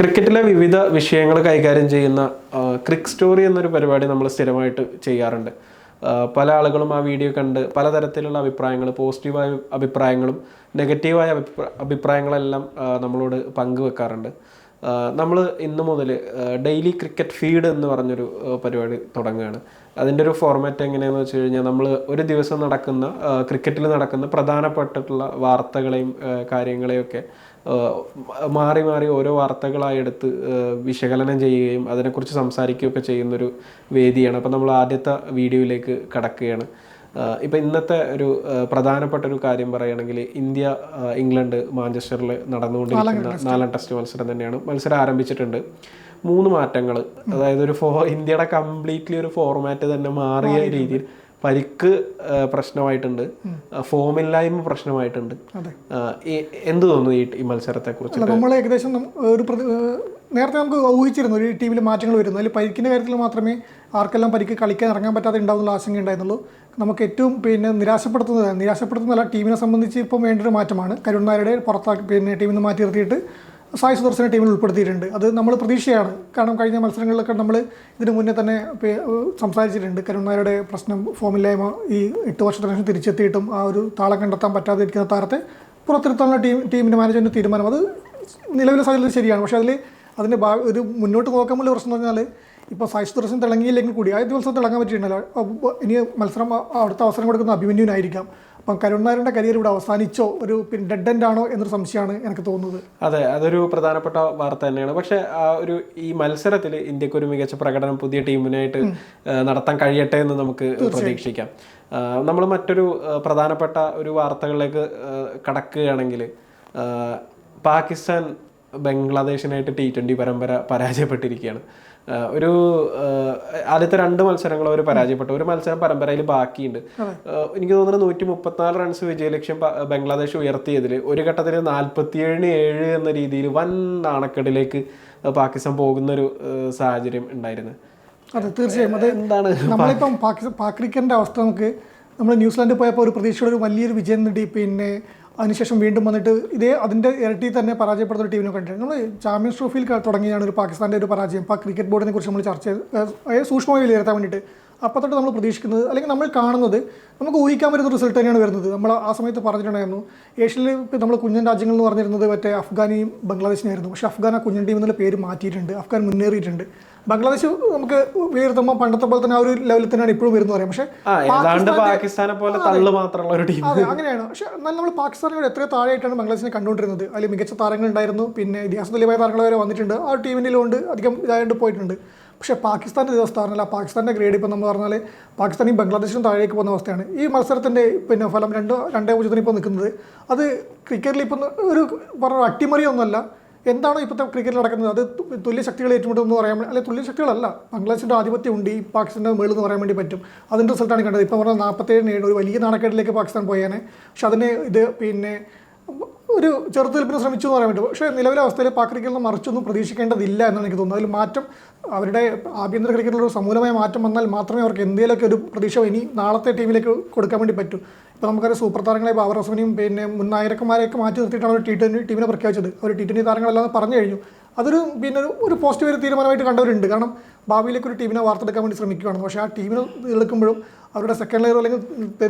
ക്രിക്കറ്റിലെ വിവിധ വിഷയങ്ങൾ കൈകാര്യം ചെയ്യുന്ന ക്രിക്ക് സ്റ്റോറി എന്നൊരു പരിപാടി നമ്മൾ സ്ഥിരമായിട്ട് ചെയ്യാറുണ്ട്. പല ആളുകളും ആ വീഡിയോ കണ്ട് പലതരത്തിലുള്ള അഭിപ്രായങ്ങൾ പോസിറ്റീവായ അഭിപ്രായങ്ങളും നെഗറ്റീവായ അഭിപ്രായങ്ങളെല്ലാം നമ്മളോട് പങ്കുവെക്കാറുണ്ട്. നമ്മൾ ഇന്ന് മുതൽ ഡെയിലി ക്രിക്കറ്റ് ഫീഡ് എന്ന് പറഞ്ഞൊരു പരിപാടി തുടങ്ങുകയാണ് അതിന്റെ ഒരു ഫോർമാറ്റ് എങ്ങനെയാണെന്ന് വെച്ച് കഴിഞ്ഞാൽ നമ്മൾ ഒരു ദിവസം നടക്കുന്ന ക്രിക്കറ്റിൽ നടക്കുന്ന പ്രധാനപ്പെട്ടിട്ടുള്ള വാർത്തകളെയും ആ, കാര്യങ്ങളെയും ഒക്കെ മാറി മാറി ഓരോ വാർത്തകളായി എടുത്ത് വിശകലനം ചെയ്യുകയും അതിനെക്കുറിച്ച് സംസാരിക്കുകയൊക്കെ ചെയ്യുന്നൊരു വേദിയാണ്. അപ്പോൾ നമ്മൾ ആദ്യത്തെ വീഡിയോയിലേക്ക് കടക്കുകയാണ്. ഇപ്പൊ ഇന്നത്തെ ഒരു പ്രധാനപ്പെട്ട ഒരു കാര്യം പറയുകയാണെങ്കിൽ ഇന്ത്യ ഇംഗ്ലണ്ട് മാഞ്ചസ്റ്ററിൽ നടന്നുകൊണ്ടിരിക്കുന്ന നാലാം ടെസ്റ്റ് മത്സരം തന്നെയാണ്. മത്സരം ആരംഭിച്ചിട്ടുണ്ട്. മൂന്ന് മാറ്റങ്ങൾ. അതായത് ഒരു ഫോ ഇന്ത്യയുടെ കംപ്ലീറ്റ്ലി ഒരു ഫോർമാറ്റ് തന്നെ മാറിയ രീതിയിൽ പരിക്ക് പ്രശ്നമായിട്ടുണ്ട്. ഫോമില്ലായ്മ പ്രശ്നമായിട്ടുണ്ട്. എന്ത് തോന്നുന്നു ഈ ഈ മത്സരത്തെ കുറിച്ച് നമ്മൾ ഏകദേശം ഒരു നേരത്തെ നമുക്ക് ഊഹിച്ചിരുന്നു ഒരു ടീമിൽ മാറ്റങ്ങൾ വരുന്നു. അതിൽ പരിക്കിന്റെ കാര്യത്തിൽ മാത്രമേ ആർക്കെല്ലാം പരിക്ക് കളിക്കാൻ ഇറങ്ങാൻ പറ്റാതെ ഉണ്ടാവുന്നുള്ള ആശങ്ക ഉണ്ടായിരുന്നുള്ളൂ. നമുക്ക് ഏറ്റവും പിന്നെ നിരാശപ്പെടുത്തുന്നത് നിരാശപ്പെടുത്തുന്നതല്ല ടീമിനെ സംബന്ധിച്ച് ഇപ്പം വേണ്ടൊരു മാറ്റമാണ്. കരുൺ പുറത്താക്കി പിന്നെ ടീമിൽ നിന്ന് മാറ്റി നിർത്തിയിട്ട് സായ് സുദർശനെ ടീമിൽ ഉൾപ്പെടുത്തിയിട്ടുണ്ട്. അത് നമ്മൾ പ്രതീക്ഷയാണ്. കാരണം കഴിഞ്ഞ മത്സരങ്ങളിലൊക്കെ നമ്മൾ ഇതിനു മുന്നേ തന്നെ സംസാരിച്ചിട്ടുണ്ട്. കരുൺ പ്രശ്നം ഫോമില്ലായ്മ ഈ എട്ട് വർഷത്തിന് ശേഷം തിരിച്ചെത്തിയിട്ടും ആ ഒരു താളം കണ്ടെത്താൻ പറ്റാതെ ഇരിക്കുന്ന താരത്തെ പുറത്തിരുത്താനുള്ള ടീം ടീമിന്റെ മാനേജ്മെന്റ് തീരുമാനം. അത് നിലവിലെ സാഹചര്യത്തിൽ ശരിയാണ്. പക്ഷേ അതിൽ അതിന്റെ ഭാ ഒരു മുന്നോട്ട് നോക്കാനുള്ള പ്രശ്നം എന്ന് പറഞ്ഞാൽ ഇപ്പോൾ സായിസ് ദിവസം തിളങ്ങിയില്ലെങ്കിൽ കൂടി ആദ്യ ദിവസം തിളങ്ങാൻ പറ്റിയിട്ടുണ്ടല്ലോ. ഇനി മത്സരം അടുത്ത അവസരം കൊടുക്കുന്ന അഭിമന്യുവിനായിരിക്കാം. അപ്പം കരുൺ നായരുടെ കരിയർ ഇവിടെ അവസാനിച്ചോ? ഒരു പിന്നെ ഡെഡ് എൻഡ് ആണോ എന്നൊരു സംശയമാണ് എനിക്ക് തോന്നുന്നത്. അതെ അതൊരു പ്രധാനപ്പെട്ട വാർത്ത തന്നെയാണ്. പക്ഷേ ആ ഒരു ഈ മത്സരത്തിൽ ഇന്ത്യയ്ക്ക് ഒരു മികച്ച പ്രകടനം പുതിയ ടീമിനായിട്ട് നടത്താൻ കഴിയട്ടെ എന്ന് നമുക്ക് പ്രതീക്ഷിക്കാം. നമ്മൾ മറ്റൊരു പ്രധാനപ്പെട്ട ഒരു വാർത്തകളിലേക്ക് കടക്കുകയാണെങ്കിൽ പാകിസ്ഥാൻ ബംഗ്ലാദേശിനായിട്ട് ടി ട്വന്റി പരമ്പര പരാജയപ്പെട്ടിരിക്കുകയാണ്. ഒരു ആദ്യത്തെ രണ്ട് മത്സരങ്ങൾ അവർ പരാജയപ്പെട്ടു. ഒരു മത്സരം പരമ്പരയിൽ ബാക്കിയുണ്ട്. എനിക്ക് തോന്നുന്നു നൂറ്റി മുപ്പത്തിനാല് റൺസ് വിജയലക്ഷ്യം ബംഗ്ലാദേശ് ഉയർത്തിയതിൽ ഒരു ഘട്ടത്തിൽ നാൽപ്പത്തിയേഴിന് ഏഴ് എന്ന രീതിയിൽ വൻ നാണക്കെടിലേക്ക് പാകിസ്ഥാൻ പോകുന്ന ഒരു സാഹചര്യം ഉണ്ടായിരുന്നു. അതെ തീർച്ചയായും. അത് എന്താണ് നമ്മളിപ്പം പാക് ക്രിക്കറ്റിന്റെ അവസ്ഥ നമുക്ക് നമ്മൾ ന്യൂസിലാൻഡിൽ പോയപ്പോൾ ഒരു പ്രതീക്ഷയുടെ ഒരു വലിയൊരു വിജയം നേടി. പിന്നെ അതിനുശേഷം വീണ്ടും വന്നിട്ട് ഇതേ അതിന്റെ ഇരട്ടി തന്നെ പരാജയപ്പെടുന്ന ഒരു ടീമിനെ കണ്ടിട്ടുണ്ട്. നമ്മൾ ചാമ്പ്യൻസ് ട്രോഫിയിൽ തുടങ്ങിയാണ് ഒരു പാകിസ്ഥാന്റെ ഒരു പരാജയം. ഇപ്പോൾ ക്രിക്കറ്റ് ബോർഡിനെ കുറിച്ച് നമ്മൾ ചർച്ച ചെയ്ത് സൂക്ഷ്മമായി വിലയിരുത്താൻ വേണ്ടിയിട്ട്. അപ്പോൾ തൊട്ട് നമ്മൾ പ്രതീക്ഷിക്കുന്നത് അല്ലെങ്കിൽ നമ്മൾ കാണുന്നത് നമുക്ക് ഊഹിക്കാൻ പറ്റുന്ന റിസൾട്ട് തന്നെയാണ് വരുന്നത്. നമ്മൾ ആ സമയത്ത് പറഞ്ഞിട്ടുണ്ടായിരുന്നു ഏഷ്യയിൽ നമ്മൾ കുഞ്ഞൻ രാജ്യങ്ങൾ എന്ന് പറഞ്ഞിരുന്നത് മറ്റേ അഫ്ഗാനിയും ബംഗ്ലാദേശിനായിരുന്നു പക്ഷേ അഫ്ഗാൻ ആ കുഞ്ഞൻ ടീം എന്നുള്ള പേര് മാറ്റിയിട്ടുണ്ട്. അഫ്ഗാൻ മുന്നേറിയിട്ടുണ്ട്. ബംഗ്ലാദേശ് നമുക്ക് വിലയിരുത്തുമ്പോൾ പണ്ടത്തെ പോലെ തന്നെ ആ ഒരു ലെവലിൽ തന്നെയാണ് ഇപ്പോഴും വരുന്നത് പറയാം. പക്ഷേ പാകിസ്ഥാനെ പോലെ തള്ളു മാത്രമുള്ള ഒരു ടീം അതെ അങ്ങനെയാണ്. പക്ഷെ എന്നാൽ നമ്മൾ പാകിസ്ഥാനോട് എത്രയോ താഴെയായിട്ടാണ് ബംഗ്ലാദേശിനെ കണ്ടുകൊണ്ടിരുന്നത്. അതിൽ മികച്ച താരങ്ങൾ ഉണ്ടായിരുന്നു പിന്നെ ഇതിഹാസ തുല്യമായ താരങ്ങൾ വരെ വന്നിട്ടുണ്ട്. ആ ടീമിന്റെ കൊണ്ട് അധികം ഇതായിട്ട് പോയിട്ടുണ്ട്. പക്ഷേ പാകിസ്ഥാന്റെ ദിവസം പറഞ്ഞാൽ പാകിസ്ഥാന്റെ ഗ്രേഡ് ഇപ്പം നമ്മൾ പറഞ്ഞാൽ പാകിസ്ഥാനും ബംഗ്ലാദേശിനും താഴേക്ക് പോകുന്ന അവസ്ഥയാണ്. ഈ മത്സരത്തിന്റെ പിന്നെ ഫലം രണ്ട് രണ്ടേ പൂജ്യത്തിന് ഇപ്പോൾ നിൽക്കുന്നത്. അത് ക്രിക്കറ്റിൽ ഇപ്പം ഒരു പറഞ്ഞ അട്ടിമറിയൊന്നുമല്ല. എന്താണോ ഇപ്പോഴത്തെ ക്രിക്കറ്റിൽ നടക്കുന്നത്? അത് തുല്യ ശക്തികൾ ഏറ്റുമുട്ടുമെന്ന് പറയാൻ അല്ലെങ്കിൽ തുല്യ ശക്തികളല്ല. ബംഗ്ലാദേശിന്റെ ആധിപത്യം ഉണ്ട് ഈ പാകിസ്ഥാന്റെ മേളിൽ എന്ന് പറയാൻ വേണ്ടി പറ്റും. അതിന്റെ റിസൾട്ടാണ് കണ്ടത്. ഇപ്പോൾ പറഞ്ഞാൽ നാൽപ്പത്തേഴ് ഏഴ് ഒരു വലിയ നാണക്കേടിലേക്ക് പാകിസ്ഥാൻ പോയേനെ. പക്ഷെ അതിന് ഇത് പിന്നെ ഒരു ചെറുത്തുനിൽപ്പിന് ശ്രമിച്ചു എന്ന് പറയാൻ പറ്റും. പക്ഷേ നിലവിലെ അവസ്ഥയിൽ പാക് ക്രിക്കറ്റിൽ നിന്ന് മറിച്ചൊന്നും പ്രതീക്ഷിക്കേണ്ടതില്ല എന്നാണ് എനിക്ക് തോന്നുന്നത്. അതിൽ മാറ്റം അവരുടെ ആഭ്യന്തര ക്രിക്കറ്റിൽ ഒരു സമൂലമായ മാറ്റം വന്നാൽ മാത്രമേ അവർക്ക് എന്തെങ്കിലുമൊക്കെ ഒരു പ്രതീക്ഷ ഇനി നാളത്തെ ടീമിലേക്ക് കൊടുക്കാൻ വേണ്ടി പറ്റൂ. ഇപ്പോൾ നമുക്കറിയാം സൂപ്പർ താരങ്ങളെ ബാബർ അസമിനെയും പിന്നെ മുൻ മാറ്റി നിർത്തിയിട്ടാണ് ഒരു ടി ട്വന്റി ടീമിനെ പ്രഖ്യാപിച്ചത്. അവർ ടി ട്വന്റി താരങ്ങളെല്ലാം പറഞ്ഞു കഴിഞ്ഞു. അതൊരു പിന്നെ ഒരു പോസിറ്റീവ് ഒരു തീരുമാനമായിട്ട് കണ്ടവരുണ്ട്. കാരണം ഭാവിയിലേക്ക് ഒരു ടീമിനെ വാർത്തെടുക്കാൻ വേണ്ടി ശ്രമിക്കുകയാണ് പക്ഷേ ആ ടീമിനെ എടുക്കുമ്പോഴും അവരുടെ സെക്കൻഡ് ലെയറോ അല്ലെങ്കിൽ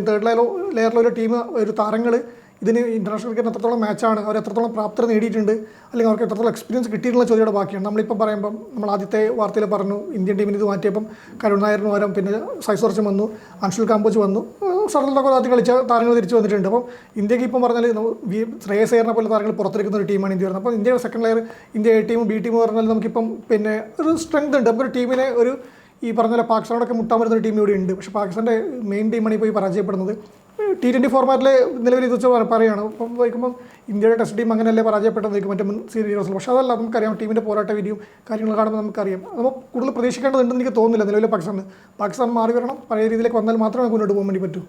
തേർഡ് ലെയറോ ലെയറിലോ ഒരു ടീം ഒരു താരങ്ങൾ ഇതിന് ഇന്റർനാഷണൽ ക്രിക്കറ്റ് എത്രത്തോളം മാച്ചാണ് അവർ എത്രത്തോളം പ്രാപ്തത നേടിയിട്ടുണ്ട് അല്ലെങ്കിൽ അവർക്ക് എത്രത്തോളം എക്സ്പീരിയൻസ് കിട്ടിയിട്ടുള്ള ചോദ്യയുടെ ബാക്കിയാണ്. നമ്മളിപ്പോൾ പറയുമ്പം നമ്മൾ ആദ്യത്തെ വാർത്തയിൽ പറഞ്ഞു ഇന്ത്യൻ ടീമിന് ഇത് മാറ്റിയപ്പം കരുൺ നായരിന് പകരം പിന്നെ സൈസോർച്ചും വന്നു അൻഷുൽ കാമ്പോജ് വന്നു സടലൊക്കെ ആദ്യം കളിച്ച താരങ്ങൾ തിരിച്ചു വന്നിട്ടുണ്ട്. അപ്പം ഇന്ത്യയ്ക്ക് ഇപ്പം പറഞ്ഞാൽ ശ്രേയസ് അയ്യറിനെ പോലെ താരങ്ങൾ പുറത്തെടുക്കുന്ന ഒരു ടീമാണ് ഇന്ത്യ വരുന്നത്. അപ്പോൾ ഇന്ത്യയുടെ സെക്കൻഡ് ലെയർ ഇന്ത്യ എ ടീമും ബി ടീമും പറഞ്ഞാൽ നമുക്കിപ്പം പിന്നെ ഒരു സ്ട്രെങ്ത് ഉണ്ട്. നമുക്കൊരു ടീമിനെ ഒരു ഈ പറഞ്ഞ പോലെ പാകിസ്ഥാനോടൊക്കെ മുട്ടാൻ വരുന്ന ഒരു ടീം ഇവിടെ ഉണ്ട്. പക്ഷേ പാകിസ്ഥാന്റെ മെയിൻ ടീമാണ് ഇപ്പോൾ ഈ പരാജയപ്പെടുന്നത്. ടി ട്വന്റി ഫോർമാറ്റിൽ നിലവിൽ ഇത് വെച്ച് പറയുകയാണ് അപ്പം വയ്ക്കുമ്പം ഇന്ത്യയുടെ ടെസ്റ്റ് ടീം അങ്ങനെയല്ലേ പരാജയപ്പെട്ടത് വയ്ക്കും മറ്റേ മുൻ സീരീസിൽ പക്ഷേ അതല്ല നമുക്കറിയാം ടീമിന്റെ പോരാട്ട വിധിയും കാര്യങ്ങൾ കാണുമ്പോൾ നമുക്കറിയാം. അപ്പോൾ കൂടുതൽ പ്രതീക്ഷിക്കേണ്ടതുണ്ടെന്ന് എനിക്ക് തോന്നുന്നില്ല നിലവിലെ പാകിസ്ഥാൻ പാകിസ്ഥാൻ മാറി വരണം പഴയ രീതിയിലേക്ക് വന്നാൽ മാത്രമേ നമുക്ക് മുന്നോട്ട് പോകാൻ വേണ്ടി പറ്റൂ.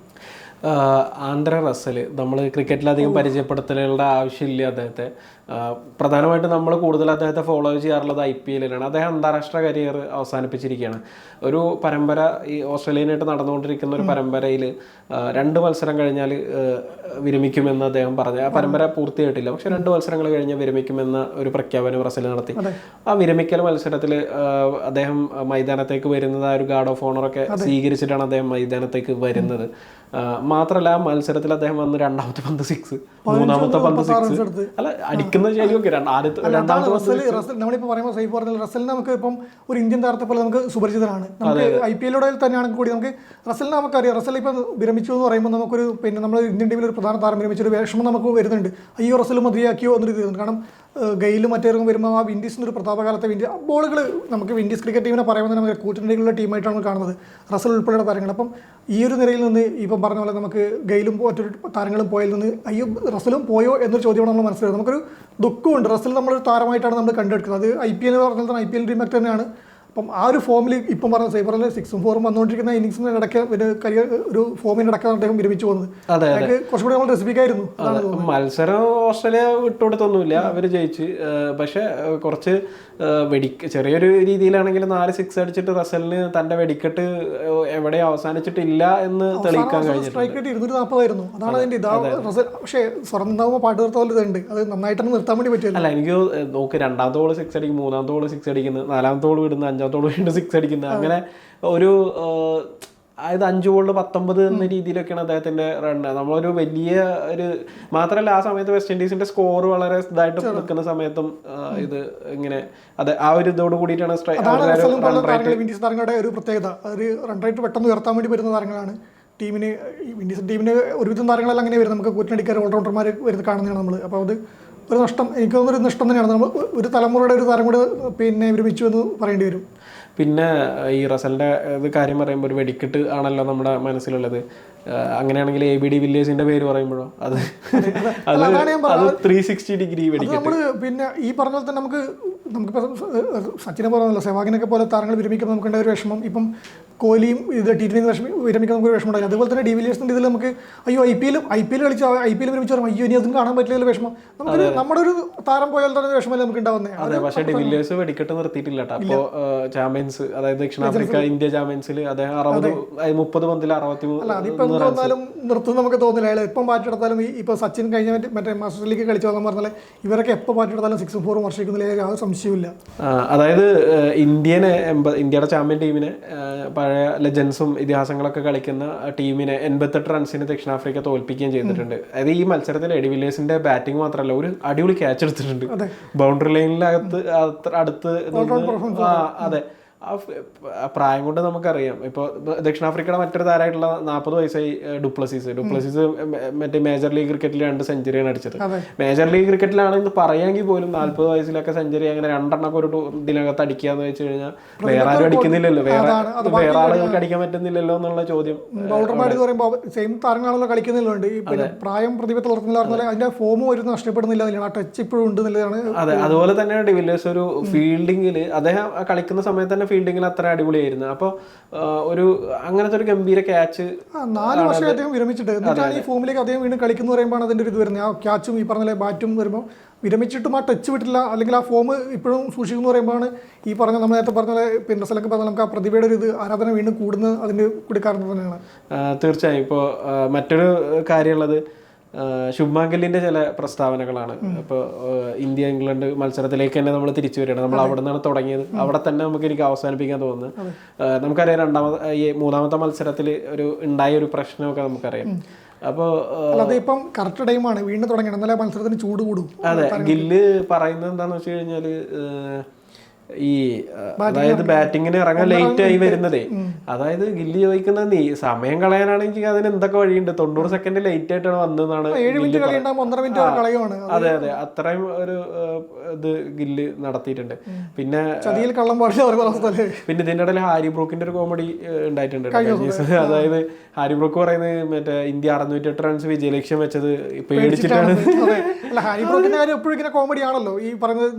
Andre Russell. നമ്മൾ ക്രിക്കറ്റിലധികം പരിചയപ്പെടുത്തലുകളുടെ ആവശ്യമില്ല അദ്ദേഹത്തെ. പ്രധാനമായിട്ടും നമ്മൾ കൂടുതൽ അദ്ദേഹത്തെ ഫോളോ ചെയ്യാറുള്ളത് ഐ പി എല്ലിലാണ് അദ്ദേഹം അന്താരാഷ്ട്ര കരിയർ അവസാനിപ്പിച്ചിരിക്കുകയാണ്. ഒരു പരമ്പര ഈ ഓസ്ട്രേലിയനായിട്ട് നടന്നുകൊണ്ടിരിക്കുന്ന ഒരു പരമ്പരയിൽ രണ്ട് മത്സരം കഴിഞ്ഞാൽ വിരമിക്കുമെന്ന് അദ്ദേഹം പറഞ്ഞു. ആ പരമ്പര പൂർത്തിയായിട്ടില്ല. പക്ഷെ രണ്ട് മത്സരങ്ങൾ കഴിഞ്ഞാൽ വിരമിക്കുമെന്ന ഒരു പ്രഖ്യാപനം റസൽ നടത്തി. ആ വിരമിക്കൽ മത്സരത്തിൽ അദ്ദേഹം മൈതാനത്തേക്ക് വരുന്നത് ആ ഒരു ഗാർഡ് ഓഫ് ഓണറൊക്കെ ഒക്കെ സ്വീകരിച്ചിട്ടാണ് അദ്ദേഹം മൈതാനത്തേക്ക് വരുന്നത്. ആ മത്സരത്തിൽ അദ്ദേഹം വന്ന് രണ്ടാമത്തെ പന്ത് സിക്സ് മൂന്നാമത്തെ പന്ത് സിക്സ്. അല്ല അടിക്കുന്ന ശരിയൊക്കെ രണ്ടാമത്തെ നമ്മളിപ്പോൾ പറയുമ്പോൾ സൈഫ് പറഞ്ഞാൽ റസൽ നമുക്ക് ഇപ്പം ഒരു ഇന്ത്യൻ താരത്തെ പോലെ നമുക്ക് സുപരിചിതനാണ്. നമുക്ക് ഐ പി എല്ലോടെ തന്നെയാണെങ്കിൽ കൂടി നമുക്ക് റസലിനെ നമുക്കറിയാം. റസൽ ഇപ്പം വിരമിച്ചു എന്ന് പറയുമ്പോൾ നമുക്കൊരു പിന്നെ നമ്മൾ ഇന്ത്യൻ ടീമിൽ ഒരു പ്രധാന താരം വിരമിച്ചൊരു വിഷമം നമുക്ക് വരുന്നുണ്ട്. അയ്യോ റസൽ മതിയാക്കിയോ എന്നൊരു കാരണം ഗെയിലും മറ്റേർക്കും വരുമ്പോൾ ആ വിൻഡീസിന്റെ ഒരു പ്രതാപകാലത്തെ വിൻഡി ബോളുകൾ നമുക്ക് വിൻഡീസ് ക്രിക്കറ്റ് ടീമിനെ പറയുമ്പോൾ നമുക്ക് കൂറ്റൻഡികളുടെ ടീമായിട്ടാണ് നമ്മൾ കാണുന്നത്. റസൽ ഉൾപ്പെടെയുള്ള താരങ്ങൾ. അപ്പം ഈ ഒരു നിരയിൽ നിന്ന് ഇപ്പം പറഞ്ഞ പോലെ നമുക്ക് ഗെയിലും മറ്റൊരു താരങ്ങളും പോയതിൽ നിന്ന് അയ്യോ റസലും പോയോ എന്നൊരു ചോദ്യമാണ് നമ്മൾ മനസ്സിലായത് നമുക്കൊരു ദുഃഖമുണ്ട്. റസൽ നമ്മളൊരു താരമായിട്ടാണ് നമ്മൾ കണ്ടെടുക്കുന്നത്. അത് ഐ പി എൽ പറഞ്ഞാൽ ഐ പി എൽ ടീമൊക്കെ തന്നെയാണ്. അപ്പം ആ ഒരു ഫോമിൽ ഇപ്പം പറഞ്ഞ സൈബറിൽ സിക്സും ഫോറും വന്നുകൊണ്ടിരിക്കുന്ന ഇന്നിങ്സിന് ഇടയ്ക്ക് ഒരു കരിയർ ഒരു ഫോമിന് ഇടയ്ക്കാണ് അദ്ദേഹം വിരമിച്ചു പോകുന്നത്. അതെ, അതൊക്കെ കുറച്ചുകൂടി നമ്മൾ രസിപ്പിക്കായിരുന്നു. മത്സരം ഓസ്ട്രേലിയ വിട്ടുകൊടുത്തൊന്നുമില്ല അവർ ജയിച്ച്. പക്ഷേ കുറച്ച് വെടിക്ക് ചെറിയൊരു രീതിയിലാണെങ്കിൽ നാല് സിക്സ് അടിച്ചിട്ട് റസലിന് തന്റെ വെടിക്കെട്ട് എവിടെ അവസാനിച്ചിട്ടില്ല എന്ന് തെളിയിക്കാൻ കഴിഞ്ഞു ഇരുന്നൂറ്റി നാൽപ്പതായിരുന്നു അതാണ് അതിന്റെ ഇതാ റസൽ പക്ഷേ സ്വർണമാവുമ്പോൾ പാട്ട് നിർത്ത പോലെ ഇതുണ്ട്. അത് നന്നായിട്ടാണ് നിർത്താൻ വേണ്ടി പറ്റില്ല. അല്ല എനിക്ക് നോക്ക് രണ്ടാമത്തോൾ സിക്സ് അടിക്കും മൂന്നാമത്തോൾ സിക്സ് അടിക്കുന്നു നാലാമത്തോൾ വിടുന്നു അഞ്ചാമത്തെ ബോൾ വീണ്ടും സിക്സ് അടിക്കുന്നത്. അങ്ങനെ ഒരു അതായത് അഞ്ച് ബോളിൽ പത്തൊമ്പത് എന്ന രീതിയിലൊക്കെയാണ് അദ്ദേഹത്തിന്റെ റൺ നമ്മളൊരു വലിയ ഒരു മാത്രമല്ല ആ സമയത്ത് വെസ്റ്റ് ഇൻഡീസിന്റെ സ്കോർ വളരെ ഇതായിട്ട് നിൽക്കുന്ന സമയത്തും ഇത് ഇങ്ങനെ അതെ ആ ഒരു ഇതോട് കൂടിയിട്ടാണ് വിൻഡീസ് താരങ്ങളുടെ ഒരു പ്രത്യേകത. ഒരു റൺ റേറ്റ് പെട്ടെന്ന് ഉയർത്താൻ വേണ്ടി വരുന്ന താരങ്ങളാണ്. ടീമിന് ഈ വിൻഡീസ് ടീമിന് ഒരുവിധം താരങ്ങളെല്ലാം അങ്ങനെ വരും. നമുക്ക് കൂറ്റിനടിക്കാർ ഓൾറൗണ്ടർമാർ വരുന്നത് കാണുന്നതാണ് നമ്മൾ അപ്പോൾ അത് ഒരു നഷ്ടം എനിക്ക് തോന്നുന്ന ഒരു നഷ്ടം തന്നെയാണ്. നമ്മൾ ഒരു തലമുറയുടെ ഒരു താരം കൂടി പിന്നെ വിരമിച്ചു എന്ന് പറയേണ്ടി വരും. പിന്നെ ഈ റസലിന്റെ ഇത് കാര്യം പറയുമ്പോൾ ഒരു വെടിക്കെട്ട് ആണല്ലോ നമ്മുടെ മനസ്സിലുള്ളത്. അങ്ങനെയാണെങ്കിൽ എ ബി ഡി വില്ലേഴ്സിന്റെ പേര് പറയുമ്പോഴോ? അത് ത്രീ സിക്സ്റ്റി ഡിഗ്രി വെടിക്കും നമ്മൾ പിന്നെ ഈ പറഞ്ഞ പോലെ തന്നെ നമുക്ക് നമുക്കിപ്പോൾ സച്ചിനെ പോലെ സെവാഗിനൊക്കെ പോലെ താരങ്ങൾ വിരമിക്കുമ്പോൾ നമുക്കുണ്ടായ ഒരു വിഷമം. ഇപ്പം കോഹ്ലിയും ഇത് ടി ട്വന്റി വിഷമി വിരമിക്കാൻ നമുക്ക് വിഷമം ഉണ്ടായി അതുപോലെ തന്നെ ഡി ഡിവിലിയേഴ്സിന്റെ ഇതിൽ നമുക്ക് അയ്യോ ഐ പി എല്ലും ഐ പി എൽ കളിച്ച ഐ പി എൽ വിരമിച്ചു പറയുമ്പോൾ അയ്യോ ഇനി അതും കാണാൻ പറ്റില്ല വിഷമം. നമുക്ക് നമ്മുടെ ഒരു താരം പോയാൽ തന്നെ വിഷമമല്ലേ നമുക്ക് ഉണ്ടാവുന്നത് അതെ പക്ഷേ ഡിവില്ലേഴ്സ് വെടിക്കെട്ട് നിർത്തിയിട്ടില്ല കേട്ടോ ചാമ്പ്യൻസ് അതായത് ദക്ഷിണാഫ്രിക്ക ഇന്ത്യ ചാമ്പ്യൻസിൽ അദ്ദേഹം അറുപത് മുപ്പത് പന്തിൽ അറുപത്തി അല്ല അതിപ്പോൾ എന്ത് വന്നാലും നിർത്തും നമുക്ക് തോന്നില്ല. അയാൾ എപ്പം പാറ്റെടുത്താലും ഈ ഇപ്പോൾ സച്ചിൻ കഴിഞ്ഞ മറ്റേ- മാസ്റ്റർ ലീഗ് കളിച്ചു വന്നു പറഞ്ഞാൽ ഇവരൊക്കെ എപ്പോൾ പാറ്റെടുത്താലും സിക്സും ഫോറും വർഷിക്കുന്നില്ല യാതൊരു സംശയമില്ല അതായത് ഇന്ത്യനെ ഇന്ത്യയുടെ ചാമ്പ്യൻ ടീമിനെ പഴയ ലെജൻസും ഇതിഹാസങ്ങളൊക്കെ കളിക്കുന്ന ടീമിനെ എൺപത്തെട്ട് റൺസിന് ദക്ഷിണാഫ്രിക്ക തോൽപ്പിക്കുകയും ചെയ്തിട്ടുണ്ട്. അതായത് ഈ മത്സരത്തിൽ എഡിവില്ലേഴ്സിന്റെ ബാറ്റിംഗ് മാത്രമല്ല ഒരു അടിപൊളി ക്യാച്ച് എടുത്തിട്ടുണ്ട്. ബൗണ്ടറി ലൈനിലകത്ത് അടുത്ത് അതെ. പ്രായം കൊണ്ട് നമുക്കറിയാം. ഇപ്പോൾ ദക്ഷിണാഫ്രിക്കയുടെ മറ്റൊരു താരമായിട്ടുള്ള നാൽപ്പത് വയസ്സായി ഡുപ്ലസീസ്. ഡുപ്ലസീസ് മറ്റേ മേജർ ലീഗ് ക്രിക്കറ്റിൽ രണ്ട് സെഞ്ചുറിയാണ് അടിച്ചത്. മേജർ ലീഗ് ക്രിക്കറ്റിലാണെങ്കിൽ പറയാമെങ്കിൽ പോലും നാൽപ്പത് വയസ്സിലൊക്കെ സെഞ്ചുറി അങ്ങനെ രണ്ടെണ്ണൊക്കെ ഒരു ഇതിനകത്ത് ഇതിനകത്ത് അടിക്കാന്ന് വെച്ച് കഴിഞ്ഞാൽ വേറെ ആരും അടിക്കുന്നില്ലല്ലോ. വേറെ. വേറെ ആളുകൾക്ക് അടിക്കാൻ പറ്റുന്നില്ലല്ലോ എന്നുള്ള ചോദ്യം ബൗളർമാർ എന്ന് പറയുമ്പോൾ സെയിം താരങ്ങളാണല്ലോ കളിക്കുന്നില്ലുണ്ട്. പ്രായം പ്രതിഭ തളർത്തുന്നില്ല പറഞ്ഞാൽ അതിന്റെ ഒരു നഷ്ടപ്പെടുന്നില്ല ആ ടച്ച് ഇപ്പോഴും ഉണ്ട് അതെ. അതുപോലെ തന്നെ ഡിവില്ലേഴ്സ് ഒരു ഫീൽഡിങ്ങിൽ അദ്ദേഹം കളിക്കുന്ന സമയത്ത് തന്നെ ഫീൽഡിങ്ങിൽ അത്ര അടിപൊളിയായിരുന്നു. അപ്പോൾ ഒരു അങ്ങനത്തെ ഒരു ഗംഭീര ക്യാച്ച് നാല് വർഷം അദ്ദേഹം വിരമിച്ചിട്ട്. എന്നിട്ടാണ് ഈ ഫോമിലേക്ക് അദ്ദേഹം വീണ്ടും കളിക്കുന്നു പറയുമ്പോൾ അതിന്റെ ഒരു ഇത് വരുന്നത്. ആ ക്യാച്ചും ഈ പറഞ്ഞ ബാറ്റും വരുമ്പോൾ വിരമിച്ചിട്ടും ആ ടച്ച് വിട്ടില്ല അല്ലെങ്കിൽ ആ ഫോം ഇപ്പോഴും സൂക്ഷിക്കുന്നു പറയുമ്പോഴാണ് ഈ പറഞ്ഞ നമ്മൾ നേരത്തെ പറഞ്ഞ പോലെ പിന്നെ സ്ഥലം പറഞ്ഞ നമുക്ക് ആ പ്രതിഭയുടെ ഒരു ഇത് ആരാധന വീണ്ടും കൂടുന്നത് അതിന് കൂടി കാരണം തന്നെയാണ്. തീർച്ചയായും. ഇപ്പോൾ മറ്റൊരു കാര്യമുള്ളത് ശുഭ്മാൻ ഗില്ലിന്റെ ചില പ്രസ്താവനകളാണ്. ഇപ്പോൾ ഇന്ത്യ ഇംഗ്ലണ്ട് മത്സരത്തിലേക്ക് തന്നെ നമ്മൾ തിരിച്ചു വരികയാണ്. നമ്മൾ അവിടെ നിന്നാണ് തുടങ്ങിയത്. അവിടെ തന്നെ നമുക്ക് എനിക്ക് അവസാനിപ്പിക്കാൻ തോന്നുന്നു. നമുക്കറിയാം രണ്ടാമത്തെ ഈ മൂന്നാമത്തെ മത്സരത്തിൽ ഒരു ഉണ്ടായ ഒരു പ്രശ്നമൊക്കെ നമുക്കറിയാം. അപ്പോൾ അല്ലാതെ ഇപ്പം കറക്റ്റ് ടൈമാണ് വീണ്ടും തുടങ്ങണം. എന്നാലേ മത്സരത്തിന് ചൂട് കൂടും. അതെ ഗില്ല് പറയുന്നത് എന്താന്ന് വെച്ച് കഴിഞ്ഞാൽ ഈ അതായത് ബാറ്റിങ്ങിന് ഇറങ്ങാൻ ലേറ്റ് ആയി വരുന്നതേ. അതായത് ഗില്ലി ചോദിക്കുന്നത് നീ സമയം കളയാനാണെങ്കിൽ അതിന് എന്തൊക്കെ വഴിയുണ്ട്? തൊണ്ണൂറ് സെക്കൻഡ് ലേറ്റ് ആയിട്ടാണ് വന്നതെന്നാണ് അതെ അതെ അത്രയും ഒരു ഇത് ഗില്ല് നടത്തിയിട്ടുണ്ട്. പിന്നെ പിന്നെ ഇതിന്റെ ഇടയിൽ ഹാരി ബ്രൂക്കിന്റെ ഒരു കോമഡി ഉണ്ടായിട്ടുണ്ട് അതായത് ഹാരി ബ്രൂക്ക് പറയുന്നത് മറ്റേ ഇന്ത്യ അറുന്നൂറ്റി എട്ട് റൺസ് വിജയലക്ഷ്യം വെച്ചത് പേടിച്ചിട്ടാണ്. ഹാരി ബ്രോക്കിന്റെ കാര്യം എപ്പോഴും ഇങ്ങനെ കോമഡി ആണല്ലോ. ഈ പറയുന്നത്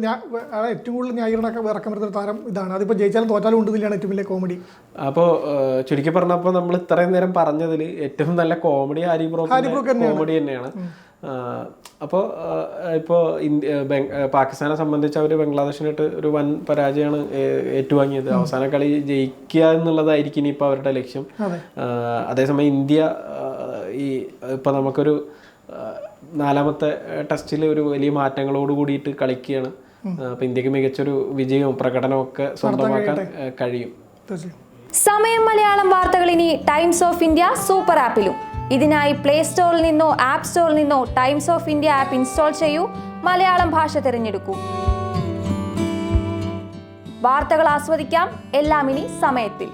ഏറ്റവും കൂടുതൽ ന്യായീകരണമൊക്കെ ഇറക്കാൻ താരം ഇതാണ്. അതിപ്പോൾ ജയിച്ചാലും തോറ്റാലും ഉണ്ട് ഇതിലാണ് ഏറ്റവും വലിയ കോമഡി അപ്പോൾ ചുരുക്കി പറഞ്ഞപ്പോൾ നമ്മൾ ഇത്രയും നേരം പറഞ്ഞതിൽ ഏറ്റവും നല്ല കോമഡി ഹാരി ബ്രോക്ക് കോമഡി തന്നെയാണ്. അപ്പോൾ ഇപ്പോൾ ഇന്ത്യ പാകിസ്ഥാനെ സംബന്ധിച്ച് അവർ ബംഗ്ലാദേശിനായിട്ട് ഒരു വൻ പരാജയമാണ് ഏറ്റുവാങ്ങിയത്. അവസാന കളി ജയിക്കുക എന്നുള്ളതായിരിക്കും ഇനിയിപ്പോൾ അവരുടെ ലക്ഷ്യം. അതേസമയം ഇന്ത്യ ഈ ഇപ്പം നമുക്കൊരു നാലാമത്തെ ടെസ്റ്റിൽ ഒരു വലിയ മാറ്റങ്ങളോട് കൂടിയിട്ട് കളിക്കുകയാണ്. അപ്പം ഇന്ത്യയ്ക്ക് മികച്ചൊരു വിജയവും പ്രകടനവും ഒക്കെ സ്വന്തമാക്കാൻ കഴിയും. സമയം മലയാളം വാർത്തകൾ ഇനി ടൈംസ് ഓഫ് ഇന്ത്യ സൂപ്പർ ആപ്പിലും. ഇതിനായി പ്ലേ സ്റ്റോറിൽ നിന്നോ ആപ്പ് സ്റ്റോറിൽ നിന്നോ Times of India app install ചെയ്യൂ. മലയാളം ഭാഷ തിരഞ്ഞെടുക്കൂ. വാർത്തകൾ ആസ്വദിക്കാം. എല്ലാം ഇനി സമയത്തിൽ.